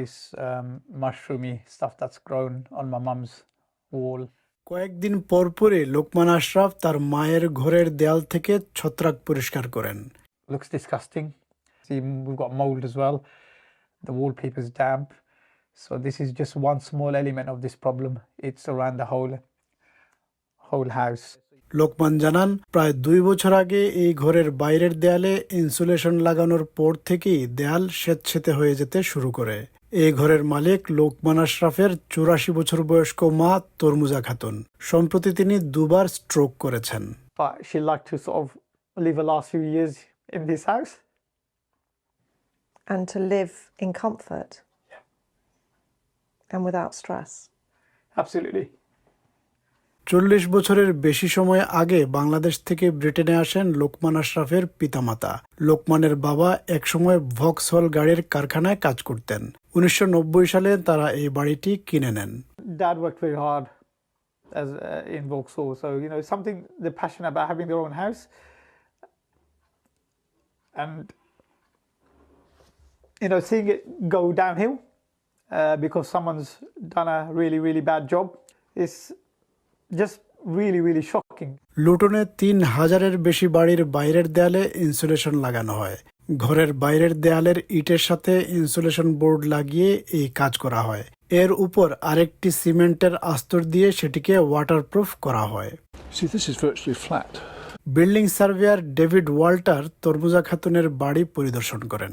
this um, mushroomy stuff that's grown on my mum's wall. কয়েকদিন পরপরই লোকমান আশরাফ তার মায়ের ঘরের দেয়াল থেকে ছত্রাক পরিষ্কার করেন Looks disgusting. See, we've got mold as well. The wallpaper's damp. So this is just one small element of this problem. It's around the whole whole house. Lokman জানান প্রায় দুই বছর আগে এই ঘরের বাইরের দেয়ালে ইনসুলেশন লাগানোর পর থেকেই দেয়াল স্বেচ্ছেতে হয়ে যেতে শুরু করে এ ঘরের মালিক লোকমান আশরাফের চুরাশি বছর বয়স্ক মা তরমুজা খাতুন সম্প্রতি তিনি দুবার স্ট্রোক করেছেন। Absolutely. চল্লিশ বছরের বেশি সময় আগে বাংলাদেশ থেকে ব্রিটেনে আসেন লোকমান আশরাফের পিতামাতা লোকমানের বাবা একসময় ভক্সহল গাড়ির কারখানায় কাজ করতেন উনিশশো নব্বই সালে তারা এই বাড়িটি কিনে নেন Dad worked very hard as uh, in Vauxhall, so you know something they're passionate about having their own house, and you know seeing it go downhill uh, because someone's done a really really bad job is just really really shocking লুটনে তিন হাজারের বেশি বাড়ির বাইরের দেয়ালে insulation লাগানো হয়। ঘরের বাইরের দেয়ালের ইটের সাথে ইনসুলেশন বোর্ড লাগিয়ে এই কাজ করা হয়। এর উপর আরেকটি সিমেন্টের আস্তর দিয়ে সেটিকে ওয়াটারপ্রুফ করা হয়। Building surveyor David Walter Tormuja খাতুনের বাড়ি পরিদর্শন করেন।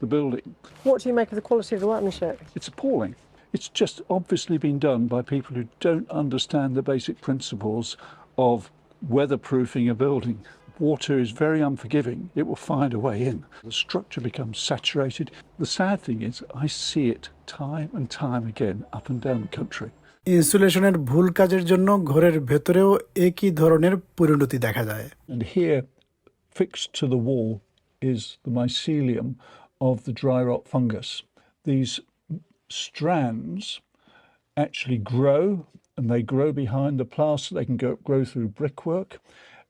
The building. What do you make of the. It's just obviously been done by people who don't understand the basic principles of weatherproofing a building. Water is very unforgiving. It will find a way in. The structure becomes saturated. The sad thing is, I see it time and time again up and down the country. ইনসুলেশনের ভুল কাজের জন্য ঘরের ভেতরেও একই ধরনের পরিণতি দেখা যায় And here, fixed to the wall, is the mycelium of the dry rot fungus. These strands actually grow and they grow behind the plaster. They can go, grow through brickwork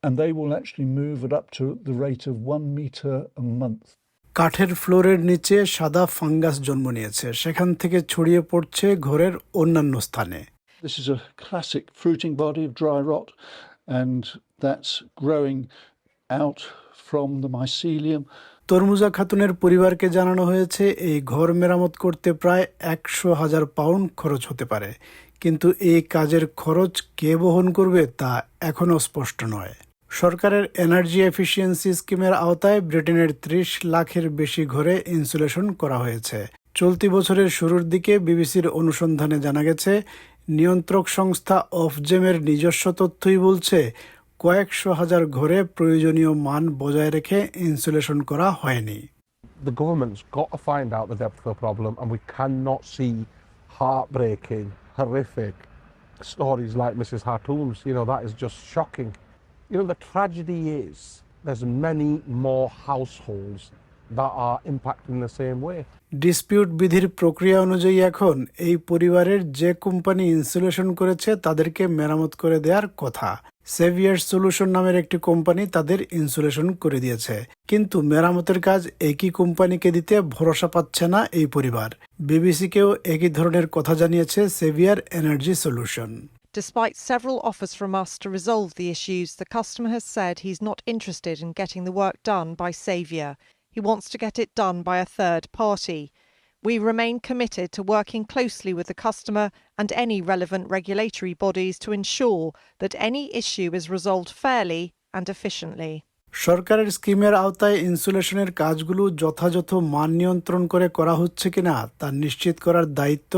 and they will actually move it up to the rate of one metre a month. কাঠের ফ্লোরের নিচে সাদা fungus জন্ম নিয়েছে সেখান থেকে ছড়িয়ে পড়ছে ঘরের অন্যান্য স্থানে This is a classic fruiting body of dry rot and that's growing out from the mycelium তরমুজা খাতুনের পরিবারকে জানানো হয়েছে, এই ঘর মেরামত করতে প্রায় একশো হাজার পাউন্ড খরচ হতে পারে। কিন্তু এই কাজের খরচ কে বহন করবে তা এখনও স্পষ্ট নয়। সরকারের এনার্জি এফিসিয়েন্সি স্কিমের আওতায় ব্রিটেনের ত্রিশ লাখের বেশি ঘরে ইনসুলেশন করা হয়েছে। চলতি বছরের শুরুর দিকে বিবিসির অনুসন্ধানে জানা গেছে, নিয়ন্ত্রক সংস্থা অফজেমের নিজস্ব তথ্যই বলছে কয়েকশো হাজার ঘরে প্রয়োজনীয় মান বজায় রেখে ইনসুলেশন করা হয়নি the government's got to find out the depth of the problem, and we cannot see heartbreaking, horrific stories like Mrs. Hartoon's. You know, that is just shocking. You know, the tragedy is there's many more households that are impacted in the same way. Dispute বিধির প্রক্রিয়া অনুযায়ী এখন এই পরিবারের যে company insulation করেছে তাদেরকে মেরামত করে দেওয়ার কথা সেভিয়ার সলিউশন নামের একটি কোম্পানি তাদের ইনসুলেশন করে দিয়েছে কিন্তু মেরামতের কাজ একই কোম্পানিকে দিতে ভরসা পাচ্ছে না এই পরিবার বিবিসিকেও একই ধরনের কথা জানিয়েছে Saviour energy solution Despite several offers from us to resolve the issues, the customer has said he's not interested in getting the work done by Saviour. He wants to get it done by a third party. We remain committed to working closely with the customer and any relevant regulatory bodies to ensure that any issue is resolved fairly and efficiently. সরকারের স্কিমের আওতায় ইনসুলেশনের কাজগুলো যথাযথ মান নিয়ন্ত্রণ করে করা হচ্ছে কিনা তা নিশ্চিত করার দায়িত্ব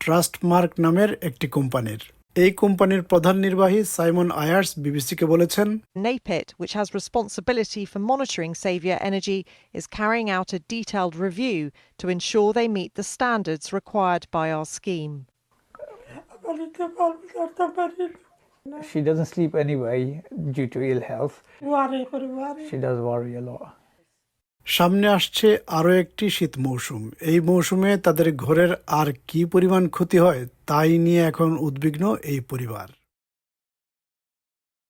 ট্রাস্ট মার্ক নামের একটি কোম্পানির এই কোম্পানির প্রধান নির্বাহী সাইমন আয়ার্স বিবিসিকে বলেছেন NAPIT, which has responsibility for monitoring Saviour Energy, is carrying out a detailed review to ensure they meet the standards required by our scheme. She doesn't sleep anyway due to ill health. She does worry a lot. সামনে আসছে আরও একটি শীত মৌসুম। এই মৌসুমে তাদের ঘরের আর কি পরিমাণ ক্ষতি হয়, তাই নিয়ে এখন উদ্বিগ্ন এই পরিবার।